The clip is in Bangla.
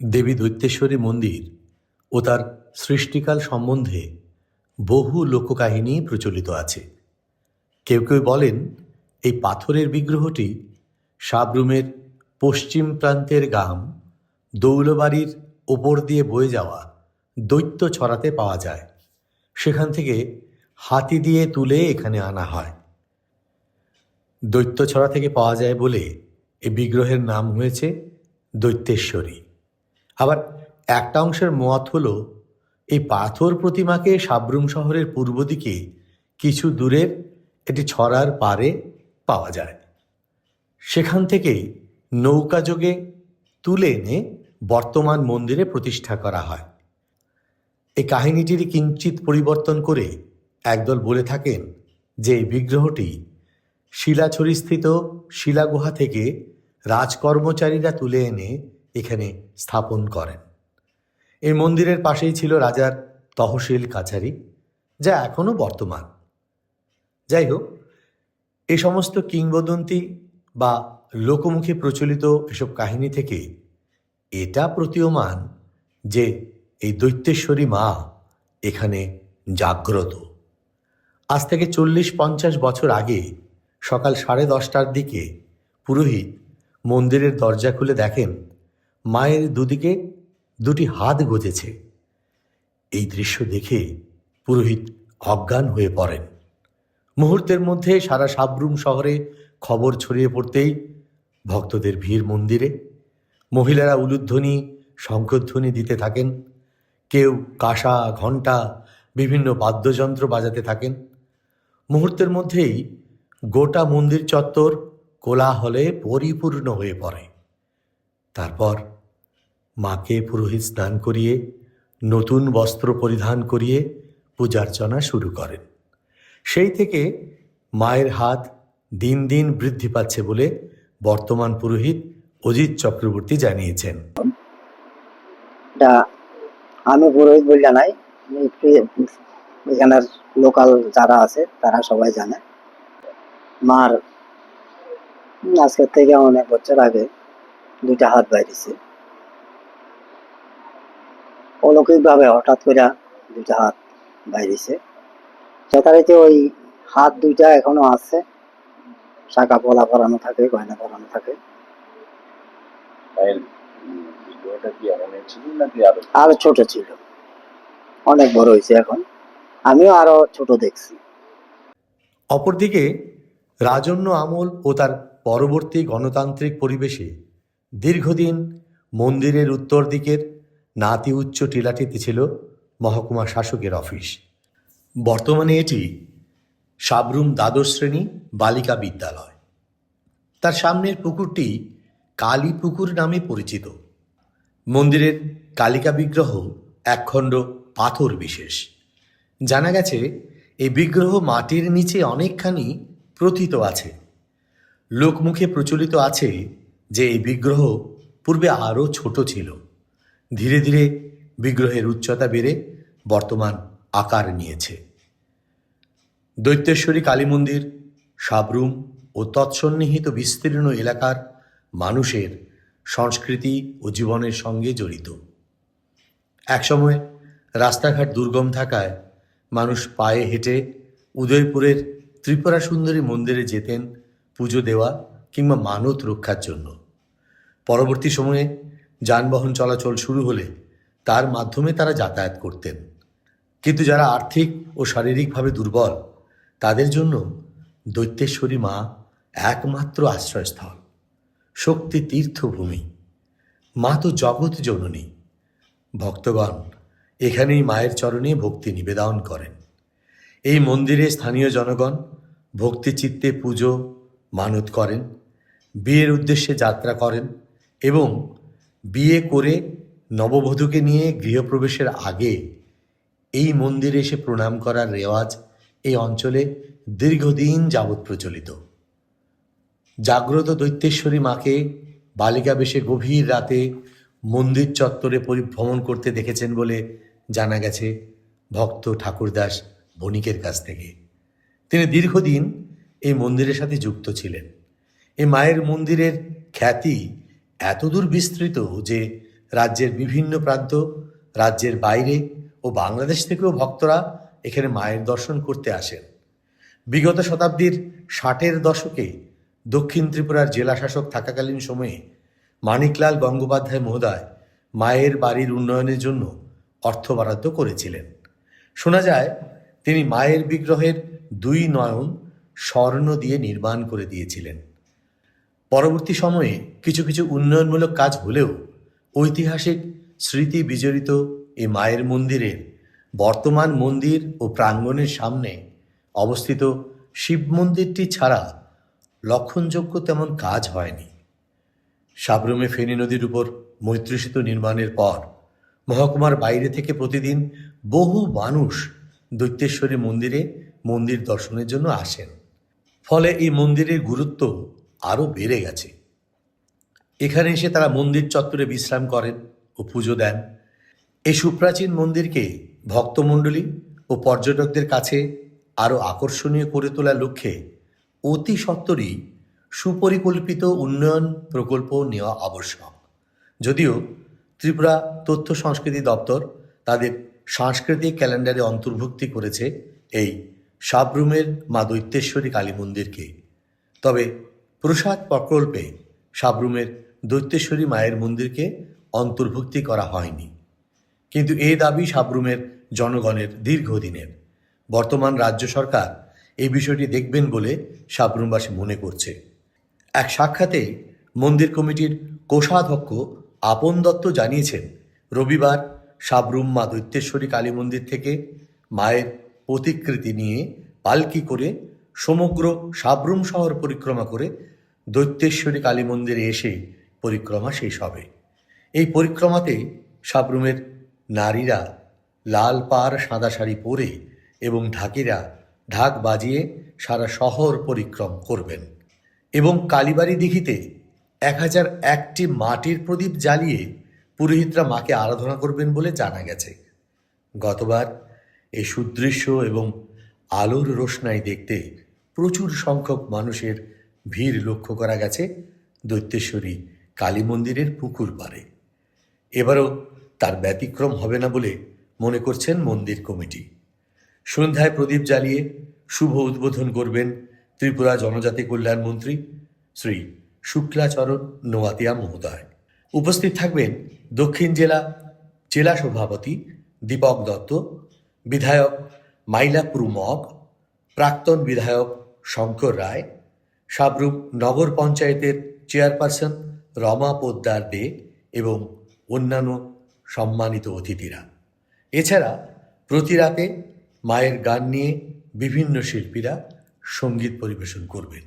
দেবী দৈত্যেশ্বরী মন্দির ও তার সৃষ্টিকাল সম্বন্ধে বহু লোককাহিনী প্রচলিত আছে। কেউ কেউ বলেন, এই পাথরের বিগ্রহটি সাবরুমের পশ্চিম প্রান্তের গাম দৌলবাড়ির ওপর দিয়ে বয়ে যাওয়া দৈত্য ছড়াতে পাওয়া যায়। সেখান থেকে হাতি দিয়ে তুলে এখানে আনা হয়। দৈত্যছড়া থেকে পাওয়া যায় বলে এই বিগ্রহের নাম হয়েছে দৈত্যেশ্বরী। আবার একটা অংশের মত হলো, এই পাথর প্রতিমাকে সাবরুম শহরের পূর্ব দিকে কিছু দূরের এটি ছড়ার পারে পাওয়া যায়। সেখান থেকেই নৌকাযোগে তুলে এনে বর্তমান মন্দিরে প্রতিষ্ঠা করা হয়। এই কাহিনীটির কিঞ্চিত পরিবর্তন করে একদল বলে থাকেন যে এই বিগ্রহটি শিলাছড়িস্থিত শিলাগুহা থেকে রাজকর্মচারীরা তুলে এনে এখানে স্থাপন করেন। এই মন্দিরের পাশেই ছিল রাজার তহসিল কাছারি, যা এখনও বর্তমান। যাই হোক, এ সমস্ত কিংবদন্তি বা লোকমুখে প্রচলিত এসব কাহিনী থেকে এটা প্রতীয়মান যে এই দৈত্যেশ্বরী মা এখানে জাগ্রত। আজ থেকে চল্লিশ পঞ্চাশ বছর আগে সকাল সাড়ে দশটার দিকে পুরোহিত মন্দিরের দরজা খুলে দেখেন মায়ের দুদিকে দুটি হাত গজেছে। এই দৃশ্য দেখে পুরোহিত অজ্ঞান হয়ে পড়েন। মুহূর্তের মধ্যে সারা সাবরুম শহরে খবর ছড়িয়ে পড়তেই ভক্তদের ভিড় মন্দিরে। মহিলারা উলুধ্বনি, শঙ্খধ্বনি দিতে থাকেন। কেউ কাঁসা, ঘণ্টা, বিভিন্ন বাদ্যযন্ত্র বাজাতে থাকেন। মুহূর্তের মধ্যেই গোটা মন্দির চত্বর কোলাহলে পরিপূর্ণ হয়ে পড়ে। তারপর মাকে পুরোহিত স্নান করিয়ে, নতুন বস্ত্র পরিধান করিয়ে পূজার্চনা শুরু করেন। সেই থেকে মায়ের হাত দিন দিন বৃদ্ধি পাচ্ছে বলে বর্তমান পুরোহিত অজিত চক্রবর্তী জানিয়েছেন। আমি পুরোহিত বললে নাই আমি প্রি- এখানের লোকাল যারা আছে, তারা সবাই জানে। মার আজকের থেকে অনেক বছর আগে দুইটা হাত বাইরেছে অলৌকিক ভাবে হঠাৎ করে দুইটা হাত বাইরেছে যথারীতি ওই হাত দুইটা এখনও আছে। শাখা পলা পরানো থাকে গয়না পরানো থাকে। আরও ছোট ছিল। অনেক বড় হয়েছে এখন। আমিও আরও ছোট দেখছি। অপরদিকে রাজন্য আমল ও তার পরবর্তী গণতান্ত্রিক পরিবেশে দীর্ঘদিন মন্দিরের উত্তর দিকের নাতি উচ্চ টিলাটিতে ছিল মহকুমা শাসকের অফিস। বর্তমানে এটি সাবরুম দ্বাদশ শ্রেণি বালিকা বিদ্যালয়। তার সামনের পুকুরটি কালী পুকুর নামে পরিচিত। মন্দিরের কালিকা বিগ্রহ একখণ্ড পাথর বিশেষ। জানা গেছে, এই বিগ্রহ মাটির নিচে অনেকখানি প্রথিত আছে। লোকমুখে প্রচলিত আছে যে এই বিগ্রহ পূর্বে আরও ছোট ছিল। ধীরে ধীরে বিগ্রহের উচ্চতা বেড়ে বর্তমান আকার নিয়েছে। দৈত্যেশ্বরী কালী মন্দির সাবরুম ও তৎসন্নিহিত বিস্তীর্ণ এলাকার মানুষের সংস্কৃতি ও জীবনের সঙ্গে জড়িত। একসময় রাস্তাঘাট দুর্গম থাকায় মানুষ পায়ে হেঁটে উদয়পুরের ত্রিপুরা সুন্দরী মন্দিরে যেতেন পুজো দেওয়া কিংবা মানত রক্ষার জন্য। পরবর্তী সময়ে যানবাহন চলাচল শুরু হলে তার মাধ্যমে তারা যাতায়াত করতেন। কিন্তু যারা আর্থিক ও শারীরিকভাবে দুর্বল, তাদের জন্য দৈত্যেশ্বরী মা একমাত্র আশ্রয়স্থল, শক্তি তীর্থভূমি। মা তো জগৎ জননী। ভক্তগণ, এখানেই মায়ের চরণে ভক্তি নিবেদন করেন। এই মন্দিরে স্থানীয় জনগণ ভক্তি চিত্তে পুজো, মানত করেন। বিয়ের উদ্দেশ্যে যাত্রা করেন। এবং বিয়ে করে নববধূকে নিয়ে গৃহপ্রবেশের আগে এই মন্দিরে এসে প্রণাম করার রেওয়াজ এই অঞ্চলে দীর্ঘদিন যাবৎ প্রচলিত। জাগ্রত দৈত্যেশ্বরী মাকে বালিকা বেশে গভীর রাতে মন্দির চত্বরে পরিভ্রমণ করতে দেখেছেন বলে জানা গেছে ভক্ত ঠাকুরদাস বণিকের কাছ থেকে। তিনি দীর্ঘদিন এই মন্দিরের সাথে যুক্ত ছিলেন। এই মায়ের মন্দিরের খ্যাতি এতদূর বিস্তৃত যে রাজ্যের বিভিন্ন প্রান্ত, রাজ্যের বাইরে ও বাংলাদেশ থেকেও ভক্তরা এখানে মায়ের দর্শন করতে আসেন। বিগত শতাব্দীর ষাটের দশকে দক্ষিণ ত্রিপুরার জেলা শাসক থাকাকালীন সময়ে মানিকলাল গঙ্গোপাধ্যায় মহোদয় মায়ের বাড়ির উন্নয়নের জন্য অর্থ বরাদ্দ করেছিলেন। শোনা যায়, তিনি মায়ের বিগ্রহের দুই নয়ন স্বর্ণ দিয়ে নির্মাণ করে দিয়েছিলেন। পরবর্তী সময়ে কিছু কিছু উন্নয়নমূলক কাজ হলেও ঐতিহাসিক স্মৃতি বিজড়িত এই মায়ের মন্দিরের বর্তমান মন্দির ও প্রাঙ্গণের সামনে অবস্থিত শিব মন্দিরটি ছাড়া লক্ষণযোগ্য তেমন কাজ হয়নি। সাবরুমে ফেনী নদীর উপর মৈত্রী সেতু নির্মাণের পর মহকুমার বাইরে থেকে প্রতিদিন বহু মানুষ দৈত্যেশ্বরী মন্দিরে মন্দির দর্শনের জন্য আসেন। ফলে এই মন্দিরের গুরুত্ব আরও বেড়ে গেছে। এখানে এসে তারা মন্দির চত্বরে বিশ্রাম করেন ও পুজো দেন। এই সুপ্রাচীন মন্দিরকে ভক্তমণ্ডলী ও পর্যটকদের কাছে আরও আকর্ষণীয় করে তোলার লক্ষ্যে অতি সত্বরই সুপরিকল্পিত উন্নয়ন প্রকল্প নেওয়া আবশ্যক। যদিও ত্রিপুরা তথ্য সংস্কৃতি দপ্তর তাদের সাংস্কৃতিক ক্যালেন্ডারে অন্তর্ভুক্তি করেছে এই সাবরুমের মা দৈত্যেশ্বরী কালী মন্দিরকে। তবে প্রসাদ প্রকল্পে সাবরুমের দৈত্যেশ্বরী মায়ের মন্দিরকে অন্তর্ভুক্তি করা হয়নি। কিন্তু এ দাবি সাবরুমের জনগণের দীর্ঘদিনের। বর্তমান রাজ্য সরকার এই বিষয়টি দেখবেন বলে সাবরুমবাসী মনে করছে। এক সাক্ষাতে মন্দির কমিটির কোষাধ্যক্ষ আপন দত্ত জানিয়েছেন, রবিবার সাবরুম মা দৈত্যেশ্বরী কালী মন্দির থেকে মায়ের প্রতিকৃতি নিয়ে পালকি করে সমগ্র সাবরুম শহর পরিক্রমা করে দৈত্যেশ্বরী কালী মন্দিরে এসে পরিক্রমা শেষ হবে। এই পরিক্রমাতে সাবরুমের নারীরা লাল পাড়, সাদা শাড়ি পরে এবং ঢাকিরা ঢাক বাজিয়ে সারা শহর পরিক্রম করবেন এবং কালীবাড়ি দিঘিতে এক হাজার একটি মাটির প্রদীপ জ্বালিয়ে পুরোহিতরা মাকে আরাধনা করবেন বলে জানা গেছে। গতবার এই সুদৃশ্য এবং আলোর রোশনাই দেখতে প্রচুর সংখ্যক মানুষের ভিড় লক্ষ্য করা গেছে দৈত্যেশ্বরী কালী মন্দিরের পুকুর পাড়ে। এবারও তার ব্যতিক্রম হবে না বলে মনে করছেন মন্দির কমিটি। সন্ধ্যায় প্রদীপ জ্বালিয়ে শুভ উদ্বোধন করবেন ত্রিপুরা জনজাতি কল্যাণ মন্ত্রী শ্রী শুক্লাচরণ নোয়াতিয়া মহোদয়। উপস্থিত থাকবেন দক্ষিণ জেলা জেলা সভাপতি দীপক দত্ত, বিধায়ক মাইলাপুর মগ, প্রাক্তন বিধায়ক শঙ্কর রায়, সাবরূপ নগর পঞ্চায়েতের চেয়ারপারসন রমা পোদ্দার দে এবং অন্যান্য সম্মানিত অতিথিরা। এছাড়া প্রতি রাতে মায়ের গান নিয়ে বিভিন্ন শিল্পীরা সংগীত পরিবেশন করবেন।